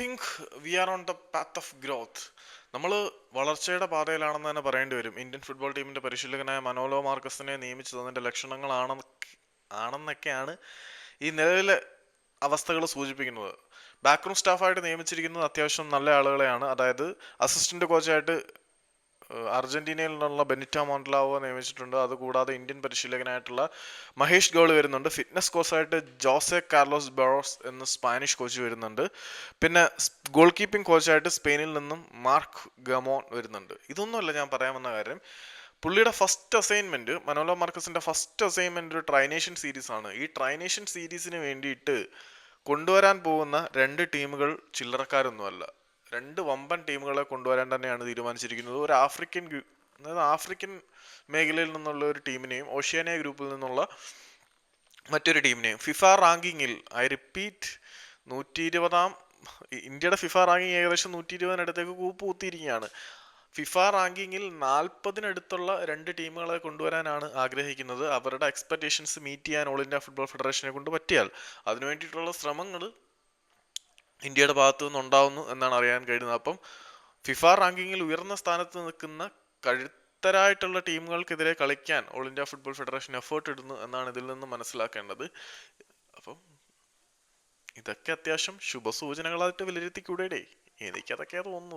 Think we are on the path of growth നമ്മൾ വളർച്ചയുടെ പാതയിലാണെന്ന് തന്നെ പറയേണ്ടി വരും. ഇന്ത്യൻ ഫുട്ബോൾ ടീമിന്റെ പരിശീലകനായ മനോലോ മാർക്കസിനെ നിയമിച്ചതിന്റെ ലക്ഷണങ്ങളാണ് ആണെന്നൊക്കെയാണ് ഈ നിലവിലെ അവസ്ഥകൾ സൂചിപ്പിക്കുന്നത്. ബാക്ക്റൂം സ്റ്റാഫായിട്ട് നിയമിച്ചിരിക്കുന്നത് അത്യാവശ്യം നല്ല ആളുകളെയാണ്. അതായത് അസിസ്റ്റന്റ് കോച്ചായിട്ട് അർജന്റീനയിൽ നിന്നുള്ള ബെനിറ്റ മോണ്ടലാവോ നിയമിച്ചിട്ടുണ്ട്. അതുകൂടാതെ ഇന്ത്യൻ പരിശീലകനായിട്ടുള്ള മഹേഷ് ഗോൾ വരുന്നുണ്ട്. ഫിറ്റ്നസ് കോച്ചായിട്ട് ജോസെ കാർലോസ് ബെറോസ് എന്ന സ്പാനിഷ് കോച്ച് വരുന്നുണ്ട്. പിന്നെ ഗോൾ കീപ്പിംഗ് കോച്ചായിട്ട് സ്പെയിനിൽ നിന്നും മാർക്ക് ഗമോൺ വരുന്നുണ്ട്. ഇതൊന്നുമല്ല ഞാൻ പറയാൻ വന്ന കാര്യം. പുള്ളിയുടെ ഫസ്റ്റ് അസൈൻമെന്റ് മനോല മാർക്കസിന്റെ ഫസ്റ്റ് അസൈൻമെന്റ് ഒരു ട്രൈനേഷൻ സീരീസ് ആണ് ഈ ട്രൈനേഷൻ സീരീസിന് വേണ്ടിയിട്ട് കൊണ്ടുവരാൻ പോകുന്ന രണ്ട് ടീമുകൾ ചില്ലറക്കാരൊന്നുമല്ല. രണ്ട് വമ്പൻ ടീമുകളെ കൊണ്ടുവരാൻ തന്നെയാണ് തീരുമാനിച്ചിരിക്കുന്നത്. ഒരു ആഫ്രിക്കൻ അതായത് ആഫ്രിക്കൻ മേഖലയിൽ നിന്നുള്ള ഒരു ടീമിനെയും ഓഷ്യാനിയ ഗ്രൂപ്പിൽ നിന്നുള്ള മറ്റൊരു ടീമിനെയും ഫിഫ റാങ്കിങ്ങിൽ ഐ റിപ്പീറ്റ് നൂറ്റി ഇരുപതാം ഇന്ത്യയുടെ ഫിഫ റാങ്കിങ് ഏകദേശം നൂറ്റി ഇരുപതിനടുത്തേക്ക് കൂപ്പ് കുത്തിയിരിക്കുകയാണ് ഫിഫ റാങ്കിങ്ങിൽ നാൽപ്പതിനടുത്തുള്ള രണ്ട് ടീമുകളെ കൊണ്ടുവരാനാണ് ആഗ്രഹിക്കുന്നത്. അവരുടെ എക്സ്പെക്റ്റേഷൻസ് മീറ്റ് ചെയ്യാൻ ഓൾ ഇന്ത്യ ഫുട്ബോൾ ഫെഡറേഷനെ കൊണ്ട് പറ്റിയാൽ അതിനു വേണ്ടിയിട്ടുള്ള ശ്രമങ്ങൾ ഇന്ത്യയുടെ ഭാഗത്തു നിന്നുണ്ടാവുന്നു എന്നാണ് അറിയാൻ കഴിയുന്നത്. അപ്പം ഫിഫ റാങ്കിങ്ങിൽ ഉയർന്ന സ്ഥാനത്ത് നിൽക്കുന്ന കഴുത്തരായിട്ടുള്ള ടീമുകൾക്കെതിരെ കളിക്കാൻ all India football federation effort ഇടുന്നു എന്നാണ് ഇതിൽ നിന്ന് മനസ്സിലാക്കേണ്ടത്. അപ്പം ഇതൊക്കെ അത്യാവശ്യം ശുഭസൂചനകളായിട്ട് വിലയിരുത്തിക്കൂടെ എനിക്കതൊക്കെയാ തോന്നുന്നു